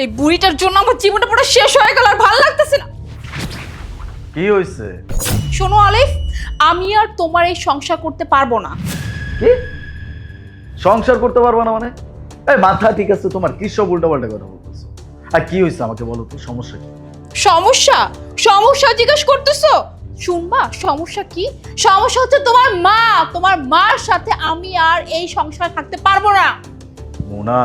এই বুড়িটার জন্য আমার জীবনটা পুরো শেষ হয়ে গেল আর ভালো লাগতেছে না। কি হয়েছে শোনো আলিফ আমি আর তোমার এই সংসার করতে পারব না। কি? সংসার করতে পারব না মানে? এই মাথা ঠিক আছে তোমার কি সব উল্টাপাল্টা কথা বলতেছো? আর কি হয়েছে আমাকে বলো তো সমস্যা কি? সমস্যা? সমস্যা জিজ্ঞেস করতেছো? শুনবা সমস্যা কি? সমস্যা হচ্ছে তোমার মা। তোমার মার সাথে আমি আর এই সংসার থাকতে পারব না। মোনা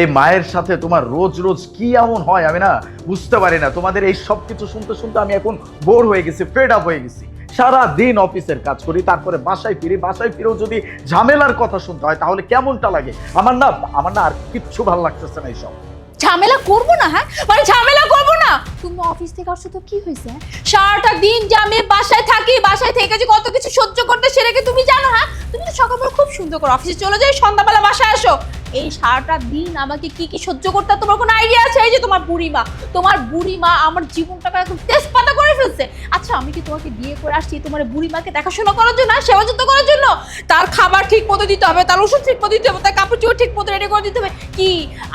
এই মায়ের সাথে তোমার রোজ রোজ কি এমন হয় আমি না বুঝতে পারি না। তোমাদের এই সব কিছু শুনতে শুনতে আমি এখন বোর হয়ে গেছি ফেড আপ হয়ে গেছি। সারা দিন অফিসের কাজ করি, তারপরে বাসায় ফিরি, বাসায় ফিরেও যদি ঝামেলার কথা শুনতে হয় তাহলে কেমনটা লাগে? আমার না আমার না আর কিচ্ছু ভালো লাগতেছে না এইসব। ঝামেলা করব না হ্যাঁ? মানে ঝামেলা করব না। তুমি অফিস থেকে আসছো তো কি হয়েছে হ্যাঁ? সারাটা দিন যে আমি বাসায় থাকি, বাসায় থেকে যে কত কিছু সহ্য করতে সেটা কি তুমি জানো হ্যাঁ? তুমি তো সকালবেলা খুব সুন্দর করে অফিসে চলে যাই, সন্ধ্যাবেলা বাসায় আসো। এই সারাটা দিন আমাকে কি কি সহ্য করতে তোমার কোনো আইডিয়া আছে? এই যে তোমার বুড়িমা তোমার বুড়িমা আমার জীবনটাকে একদম তেজপাতা করে ফেলছে। আচ্ছা আমি কি তোমাকে বিয়ে করে আসছি তোমার বুড়িমাকে দেখাশোনা করার জন্য সেবা যত্ন করার জন্য? তার খাবার ঠিক মতো দিতে হবে, তার ওষুধ ঠিক মতো দিতে হবে, তার কাপড় চোপড় ঠিক মতো রেডি করে দিতে হবে। কি?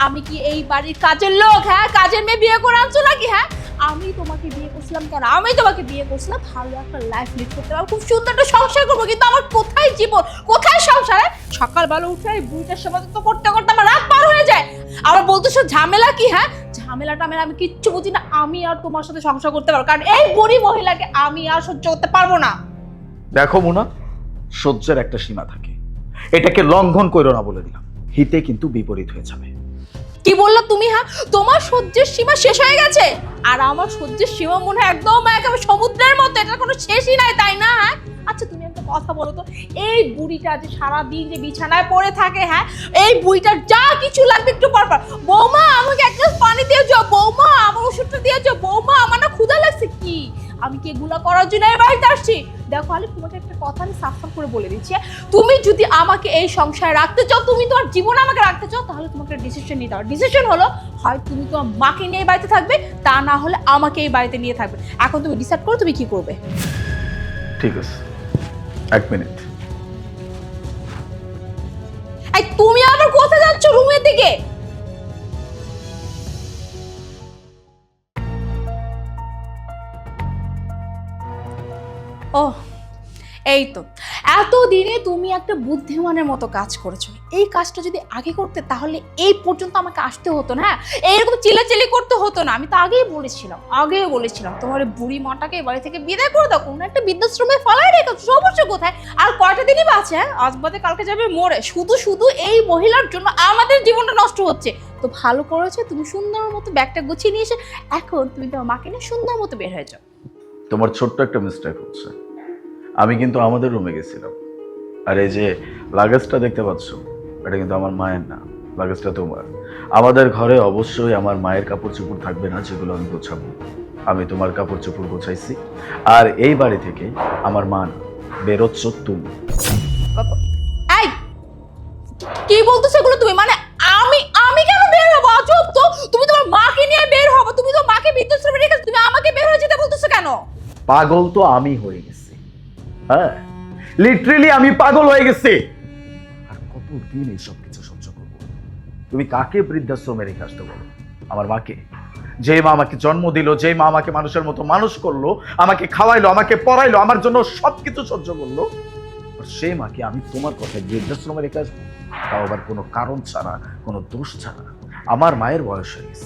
আমি কি এই বাড়ির কাজের লোক হ্যাঁ? কাজের মেয়ে বিয়ে করে আনছো নাকি হ্যাঁ? আমি তোমাকে বিয়ে করছিলাম কেন? আমি তোমাকে বিয়ে করছিলাম ভালো একটা লাইফ লিড করতে। পারব খুব সুন্দর একটা সংসার করব, কিন্তু আমার কোথায় জীবন? কোথায় সংসার হ্যাঁ? সকালবেলা উঠে এই বুড়িটার সেবা যত্ন করতে করতে আমার রাত পার হয়ে যায়। আবার বলতেছো ঝামেলা কি হ্যাঁ? ঝামেলা টামেলা আমি কিচ্ছু বুঝি না আমি আর তোমার সাথে সংসার করতে পারব কারণ এই বুড়ি মহিলাকে আমি আর সহ্য করতে পারব না। দেখো মোনা সহ্যের একটা সীমা থাকে। এটাকে লঙ্ঘন করো না বলে দিলাম। হিতে কিন্তু বিপরীত হয়ে যাবে। কি বলল তুমি হ্যাঁ? তোমার সহ্যের সীমা শেষ হয়ে গেছে? আর আমার সহ্যের সীমা মনে হয় একদম একেবারে সমুদ্রের মতো এটার কোনো শেষই নাই তাই না হ্যাঁ? আচ্ছা কথা বলো তো? এই বুড়িটা যে সারাদিন যে বিছানায় পড়ে থাকে হ্যাঁ এই বুড়িটার যা কিছু লাগবে একটু পর পর। বৌমা, আমাকে এক গ্লাস পানি দিয়ে যাও বৌমা, আমার ওষুধটা দিয়ে যাও বৌমা, আমার না ক্ষুধা লাগছে। কি? আমি কি এগুলা করার জন্য এই বাড়িতে আসছি? দেখো আলিফ, তোমাকে একটা কথা আমি সাফ করে বলে দিচ্ছি হ্যাঁ? তুমি যদি আমাকে এই সংসারে রাখতে চাও, তুমি তোমার জীবন আমাকে রাখতে চাও, তাহলে তোমাকে ডিসিশন নিতে হবে। ডিসিশন হলো, হয় তুমি তোমার মাকে নিয়ে এই বাড়িতে থাকবে, তা না হলে আমাকে এই বাড়িতে নিয়ে থাকবে। এখন তুমি ডিসাইড করো তুমি কি করবে। ঠিক আছে। এক মিনিট এই তুমি আবার কোথায় যাচ্ছ রুমের দিকে? ও এই তো, এতদিনে তুমি একটা বুদ্ধিমানের মতো কাজ করেছ। এই কাজটা যদি আগে করতে, তাহলে এই পর্যন্ত আমাকে আসতে হতো না হ্যাঁ? এইরকম চিলাচিলি করতে হতো না। আমি তো আগেই বলেছিলাম আগেই বলেছিলাম, তোমার বুড়ি মাটাকে বাড়ি থেকে বিদায় করে দাও। কোনো একটা বৃদ্ধাশ্রমে ফলাই রেখো, সমস্যা কোথায়? আর কয়টা দিনই বাঁচে হ্যাঁ? আজ বাদে কালকে যাবে, মরে। শুধু শুধু এই মহিলার জন্য আমাদের জীবনটা নষ্ট হচ্ছে। তো ভালো করেছে, তুমি সুন্দর মতো ব্যাগটা গুছিয়ে নিয়ে এসে, এখন তুমি তোমার মাকে নিয়ে সুন্দর মতো বের হয়ে যাও। তোমার ছোট্ট একটা মিস্টেক হচ্ছে। আমি কিন্তু আমাদের রুমে গেছিলাম। আর এই যে লাগেজটা দেখতে পাচ্ছ এটা কিন্তু আমার মায়ের না লাগেজটা তোমার। আমাদের ঘরে অবশ্যই আমার মায়ের কাপড় চোপড় থাকবে না যেগুলো আমি গোছাবো। আমি তোমার কাপড় চোপড় গোছাইছি। আর এই বাড়ি থেকে আমার মা না বেরোচ্ছ তুমি। এই কি বলতেছো এগুলো তুমি? মানে আমি আমি কেন বের হব? অজব তো তুমি তোমার মাকে নিয়ে বের হব। তুমি তো মাকে বৃদ্ধাশ্রমে রেখে তুমি আমাকে বের হয়ে যেতে বলতেছো কেন? পাগল তো আমি হয়ে গেছি। হ্যাঁ? লিটারেলি আমি পাগল হয়ে গেছি। আর কতদিন এইসব কিছু সহ্য করব? তুমি কাকে বৃদ্ধাশ্রমে রেখে আসতে বলো? আমার মাকে? যে মা আমাকে জন্ম দিল যে মা আমাকে মানুষের মতো মানুষ করল আমাকে খাওয়াইলো আমাকে পড়াইলো আমার জন্য সবকিছু সহ্য করল আর সেই মাকে আমি তোমার কথায় বৃদ্ধাশ্রমে রেখে আসব। তাও আবার কোনো কারণ ছাড়া কোনো দোষ ছাড়া। আমার মায়ের বয়স হয়ে গেছে।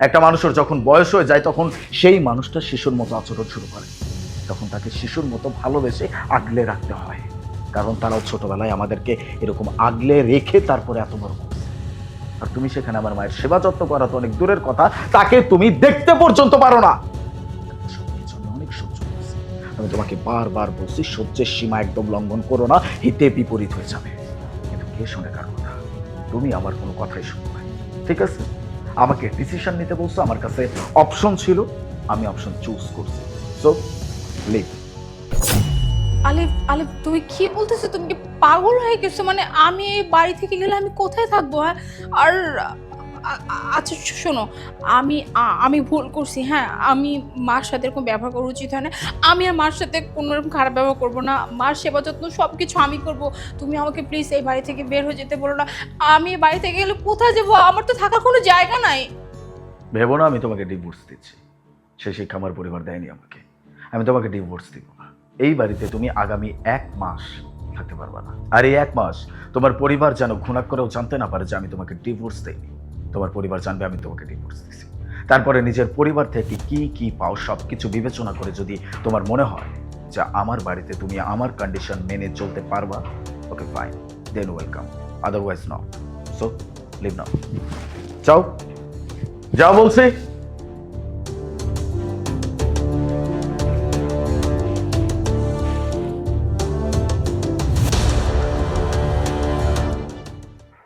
একটা মানুষের যখন বয়স হয়ে যায় তখন সেই মানুষটা শিশুর মতো আচরণ শুরু করে। তখন তাকে শিশুর মতো ভালোবেসে আগলে রাখতে হয়। কারণ তারাও ছোটবেলায় আমাদেরকে এরকম আগলে রেখে তারপরে এত বড় আর তুমি সেখানে আমার মায়ের সেবা যত্ন করা তো অনেক দূরের কথা, তাকে তুমি দেখতে পর্যন্ত পারো না। অনেক সহ্য আমি তোমাকে বারবার বলছি, সহ্যের সীমা একদম লঙ্ঘন করো না, হিতে বিপরীত হয়ে যাবে। কিন্তু কে শুনে কার কথা? তুমি আমার কোনো কথাই শুনো না। ঠিক আছে? আমাকে ডিসিশন নিতে বলছো, আমার কাছে অপশন ছিল, আমি অপশন চুজ করছি। সো লিভ আলিফ আলিফ তুমি কি বলতেছো? তুমি কি পাগল হয়ে গেছো? মানে আমি এই বাড়ি থেকে গেলে আমি কোথায় থাকব হ্যাঁ? আর আচ্ছা শোনো আমি আমি ভুল করছি হ্যাঁ? আমি মার সাথে এরকম ব্যবহার করা উচিত হয় না। আমি আর মার সাথে কোনো রকম খারাপ ব্যবহার করব না। মার সেবা যত্ন সব কিছু আমি করব। তুমি আমাকে প্লিজ এই বাড়ি থেকে বের হয়ে যেতে বলো না। আমি এই বাড়ি থেকে গেলে কোথায় যাব? আমার তো থাকার কোনো জায়গা নাই। ভেবো না আমি তোমাকে ডিভোর্স দিচ্ছি। সে শিক্ষা আমার পরিবার দেয়নি আমাকে। আমি তোমাকে ডিভোর্স দিব। এই বাড়িতে তুমি আগামী এক মাস থাকতে পারবা না। আর এই এক মাস তোমার পরিবার যেন ঘুণাক করেও জানতে না পারে যে আমি তোমাকে ডিভোর্স দেইনি। তোমার পরিবার জানবে আমি তোমাকে ডিভোর্স দিছি। তারপরে নিজের পরিবার থেকে কি কি পাও সব কিছু বিবেচনা করে যদি তোমার মনে হয় যে আমার বাড়িতে তুমি আমার কন্ডিশন মেনে চলতে পারবা okay fine then welcome otherwise not so leave now যাও। যা বলছি।